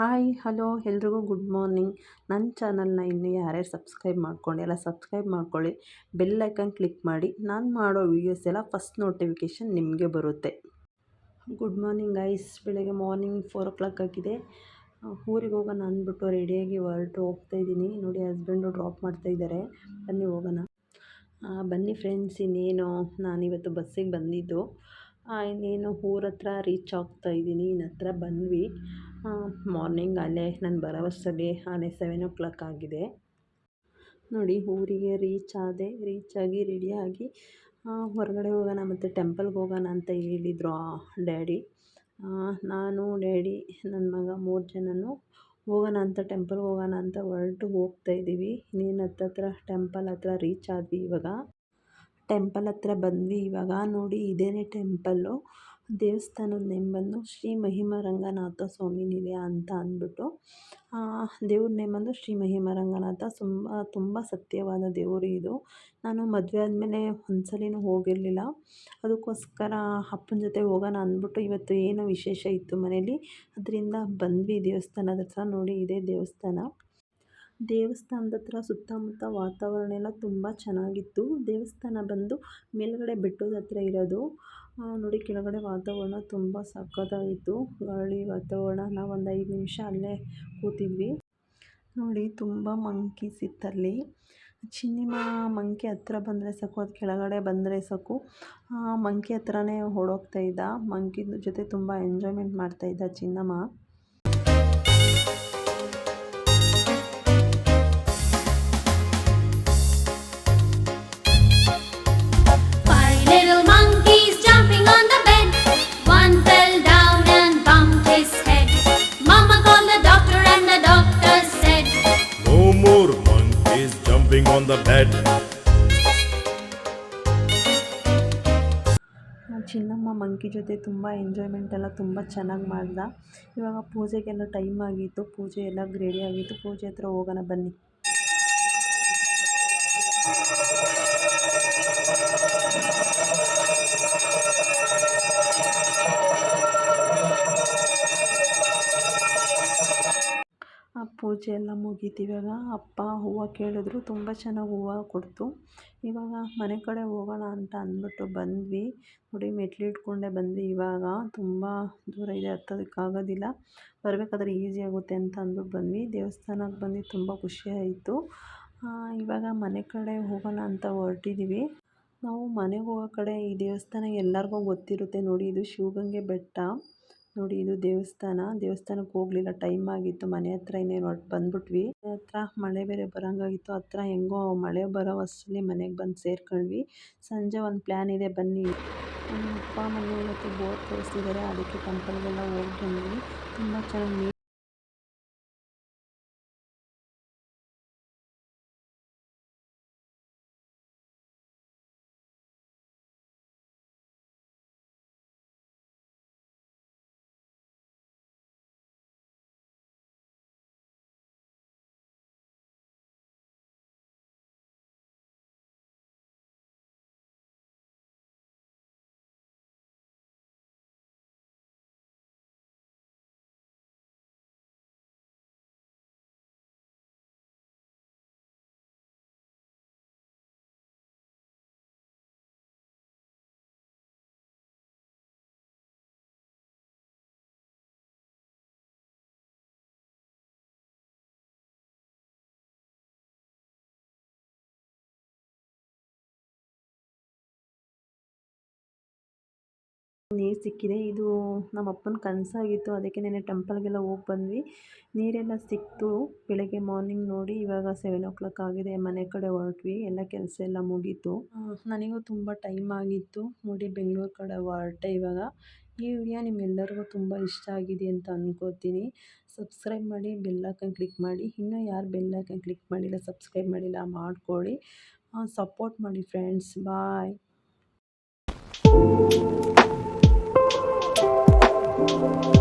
Hi, hello, ಎಲ್ರಿಗೂ good morning. ನನ್ನ ಚಾನಲ್ನ ಇನ್ನೂ ಯಾರ್ಯಾರು ಸಬ್ಸ್ಕ್ರೈಬ್ ಮಾಡ್ಕೊಂಡಿಲ್ಲ ಸಬ್ಸ್ಕ್ರೈಬ್ ಮಾಡ್ಕೊಳ್ಳಿ, ಬೆಲ್ ಐಕನ್ ಕ್ಲಿಕ್ ಮಾಡಿ. ನಾನು ಮಾಡೋ ವೀಡಿಯೋಸ್ ಎಲ್ಲ ಫಸ್ಟ್ ನೋಟಿಫಿಕೇಷನ್ ನಿಮಗೆ ಬರುತ್ತೆ. ಗುಡ್ ಮಾರ್ನಿಂಗ್ ಐಸ್ ಬೆಳಗ್ಗೆ ಮಾರ್ನಿಂಗ್ ಫೋರ್ ಓ ಕ್ಲಾಕ್ ಆಗಿದೆ. ಊರಿಗೆ ಹೋಗೋಣ ಅಂದ್ಬಿಟ್ಟು ರೆಡಿಯಾಗಿ ಹೊರಟು ಹೋಗ್ತಾ ಇದ್ದೀನಿ. ನೋಡಿ ಹಸ್ಬೆಂಡು ಡ್ರಾಪ್ ಮಾಡ್ತಾ ಇದ್ದಾರೆ. ಬನ್ನಿ ಹೋಗೋಣ. ಬನ್ನಿ ಫ್ರೆಂಡ್ಸ್ ಇನ್ನೇನು. ನಾನಿವತ್ತು ಬಸ್ಸಿಗೆ ಬಂದಿದ್ದು. ಇನ್ನೇನು ಊರ ಹತ್ರ ರೀಚ್ ಆಗ್ತಾ ಇದ್ದೀನಿ ಇನ್ನು ಹತ್ರ ಬಂದ್ವಿ. ಮಾರ್ನಿಂಗ್ ಅಲ್ಲೇ, ನಾನು ಬರೋವಷ್ಟರಲ್ಲಿ ಅಲ್ಲೇ ಸೆವೆನ್ ಓ ಕ್ಲಾಕ್ ಆಗಿದೆ. ನೋಡಿ, ಊರಿಗೆ ರೀಚ್ ಆದೆ ರೀಚ್ ಆಗಿ ರೆಡಿಯಾಗಿ ಹೊರಗಡೆ ಹೋಗೋಣ ಮತ್ತು ಟೆಂಪಲ್ಗೆ ಹೋಗೋಣ ಅಂತ ಹೇಳಿದ್ರು ಡ್ಯಾಡಿ ನಾನು ಡ್ಯಾಡಿ ನನ್ನ ಮಗ ಮೂರು ಜನನು ಹೋಗೋಣ ಅಂತ ಟೆಂಪಲ್ಗೆ ಹೋಗೋಣ ಅಂತ ಹೊರಟು ಹೋಗ್ತಾ ಇದ್ದೀವಿ ಇನ್ನೇನು ಹತ್ತತ್ರ ಟೆಂಪಲ್ ಹತ್ರ ರೀಚ್ ಆದ್ವಿ ಇವಾಗ. ಟೆಂಪಲ್ ಹತ್ರ ಬಂದ್ವಿ. ಇವಾಗ ನೋಡಿ ಇದೇನೇ ಟೆಂಪಲ್ಲು ದೇವಸ್ಥಾನದ ನೇಮ್ ಬಂದು ಶ್ರೀ ಮಹಿಮ ರಂಗನಾಥ ಸ್ವಾಮಿ ನಿಲಯ ಅಂತ ಅಂದ್ಬಿಟ್ಟು ದೇವ್ರ ನೇಮ್ ಬಂದು ಶ್ರೀ ಮಹಿಮ ರಂಗನಾಥ ತುಂಬ ತುಂಬ ಸತ್ಯವಾದ ದೇವರು ಇದು. ನಾನು ಮದುವೆ ಆದಮೇಲೆ ಒಂದು ಸಲಿನೂ ಹೋಗಿರಲಿಲ್ಲ. ಅದಕ್ಕೋಸ್ಕರ ಅಪ್ಪನ ಜೊತೆ ಹೋಗೋಣ ಅಂದ್ಬಿಟ್ಟು ಇವತ್ತು ಏನೋ ವಿಶೇಷ ಇತ್ತು ಮನೇಲಿ. ಅದರಿಂದ ಬಂದ್ವಿ ದೇವಸ್ಥಾನದ ಹತ್ರ. ನೋಡಿ ಇದೇ ದೇವಸ್ಥಾನ. ದೇವಸ್ಥಾನದ ಹತ್ರ ಸುತ್ತಮುತ್ತ ವಾತಾವರಣ ಎಲ್ಲ ತುಂಬ ಚೆನ್ನಾಗಿತ್ತು. ದೇವಸ್ಥಾನ ಬಂದು ಮೇಲುಗಡೆ ಬೆಟ್ಟದ ಹತ್ರ ಇರೋದು. ನೋಡಿ ಕೆಳಗಡೆ ವಾತಾವರಣ ತುಂಬ ಸಖತ್ತಾಗಿತ್ತು. ಗಾಳಿ ವಾತಾವರಣ ನಾವು ಒಂದು ಐದು ನಿಮಿಷ ಅಲ್ಲೇ ಕೂತಿದ್ವಿ. ನೋಡಿ ತುಂಬ ಮಂಕೀಸ್ ಇತ್ತಲ್ಲಿ ಚಿನ್ನಿಮ ಮಂಕಿ ಹತ್ರ ಬಂದರೆ ಸಾಕು, ಅದು ಕೆಳಗಡೆ ಬಂದರೆ ಸಾಕು. ಮಂಕಿ ಹತ್ರನೇ ಓಡೋಗ್ತಾ ಇದ್ದ. ಮಂಕಿ ಜೊತೆ ತುಂಬ enjoyment ಮಾಡ್ತಾಯಿದ್ದ Chinnamma. The bed. Chinnamma monkey ಜೊತೆ ತುಂಬ ಎಂಜಾಯ್ಮೆಂಟ್ ಎಲ್ಲ ತುಂಬ ಚೆನ್ನಾಗಿ ಮಾಡ್ದ. ಇವಾಗ ಪೂಜೆಗೆಲ್ಲ ಟೈಮ್ ಆಗಿತ್ತು. ಪೂಜೆ ಎಲ್ಲ ರೆಡಿ ಆಗಿತ್ತು. ಪೂಜೆ ಹತ್ರ ಹೋಗೋಣ ಬನ್ನಿ. ಪೂಜೆ ಎಲ್ಲ ಮುಗೀತು. ಇವಾಗ ಅಪ್ಪ ಹೂವು ಕೇಳಿದ್ರು ತುಂಬ ಚೆನ್ನಾಗಿ ಹೂವು ಕೊಡ್ತು. ಇವಾಗ ಮನೆ ಕಡೆ ಹೋಗೋಣ ಅಂತ ಅಂದ್ಬಿಟ್ಟು ಬಂದ್ವಿ. ನೋಡಿ, ಮೆಟ್ಲು ಇಟ್ಕೊಂಡೇ ಬಂದ್ವಿ. ಇವಾಗ ತುಂಬ ದೂರ ಇದೆ, ಹತ್ತೋದಕ್ಕಾಗೋದಿಲ್ಲ. ಬರಬೇಕಾದ್ರೆ ಈಸಿ ಆಗುತ್ತೆ ಅಂತ ಅಂದ್ಬಿಟ್ಟು ಬಂದ್ವಿ. ದೇವಸ್ಥಾನಕ್ಕೆ ಬಂದು ತುಂಬ ಖುಷಿ ಆಯಿತು. ಇವಾಗ ಮನೆ ಕಡೆ ಹೋಗೋಣ ಅಂತ ಹೊರಟಿದ್ದೀವಿ ನಾವು ಮನೆಗೆ ಹೋಗೋ ಕಡೆ ಈ ದೇವಸ್ಥಾನ ಎಲ್ಲರಿಗೂ ಗೊತ್ತಿರುತ್ತೆ. ನೋಡಿ, ಇದು ಶಿವಗಂಗೆ ಬೆಟ್ಟ. ನೋಡಿ, ಇದು ದೇವಸ್ಥಾನ. ದೇವಸ್ಥಾನಕ್ಕೆ ಹೋಗ್ಲಿಲ್ಲ. ಟೈಮ್ ಆಗಿತ್ತು. ಮನೆ ಹತ್ರ ಇನ್ನೇನು ಹೊರಟು ಬಂದ್ಬಿಟ್ವಿ. ಹತ್ರ ಮಳೆ ಬೇರೆ ಬರೋಂಗಾಗಿತ್ತು. ಹತ್ರ ಹೆಂಗೋ ಮಳೆ ಬರೋ ಅಷ್ಟರಲ್ಲಿ ಮನೆಗೆ ಬಂದು ಸೇರ್ಕೊಂಡ್ವಿ. ಸಂಜೆ ಒಂದು ಪ್ಲ್ಯಾನ್ ಇದೆ. ಬನ್ನಿ. ನಮ್ಮ ಅಪ್ಪ ಮನೆ ಇವತ್ತು ಬೋರ್ ತೋರಿಸ್ತಿದ್ದಾರೆ ಅದಕ್ಕೆ ಟೆಂಪಲ್ಗೆಲ್ಲ ಹೋಗಿ ಬಂದ್ವಿ. ತುಂಬ ಚೆನ್ನಾಗಿ ನೀರು ಸಿಕ್ಕಿದೆ. ಇದು ನಮ್ಮ ಅಪ್ಪನ ಕನಸಾಗಿತ್ತು. ಅದಕ್ಕೆ ನೆನ್ನೆ ಟೆಂಪಲ್ಗೆಲ್ಲ ಹೋಗಿ ಬಂದ್ವಿ. ನೀರೆಲ್ಲ ಸಿಕ್ತು. ಬೆಳಗ್ಗೆ ಮಾರ್ನಿಂಗ್ ನೋಡಿ ಇವಾಗ ಸೆವೆನ್ ಓ ಕ್ಲಾಕ್ ಆಗಿದೆ. ಮನೆ ಕಡೆ ಹೊರಟ್ವಿ. ಎಲ್ಲ ಕೆಲಸ ಎಲ್ಲ ಮುಗೀತು. ನನಗೂ ತುಂಬ ಟೈಮ್ ಆಗಿತ್ತು. ನೋಡಿ ಬೆಂಗಳೂರು ಕಡೆ ಹೊರಟೆ ಇವಾಗ. ಈ ವಿಡಿಯೋ ನಿಮ್ಮೆಲ್ಲರಿಗೂ ತುಂಬ ಇಷ್ಟ ಆಗಿದೆ ಅಂತ ಅಂದ್ಕೋತೀನಿ ಸಬ್ಸ್ಕ್ರೈಬ್ ಮಾಡಿ ಬೆಲ್ ಐಕನ್ ಕ್ಲಿಕ್ ಮಾಡಿ. ಇನ್ನೂ ಯಾರು ಬೆಲ್ ಐಕನ್ ಕ್ಲಿಕ್ ಮಾಡಿಲ್ಲ ಸಬ್ಸ್ಕ್ರೈಬ್ ಮಾಡಿಲ್ಲ ಮಾಡ್ಕೊಳ್ಳಿ. ಸಪೋರ್ಟ್ ಮಾಡಿ ಫ್ರೆಂಡ್ಸ್ ಬಾಯ್ you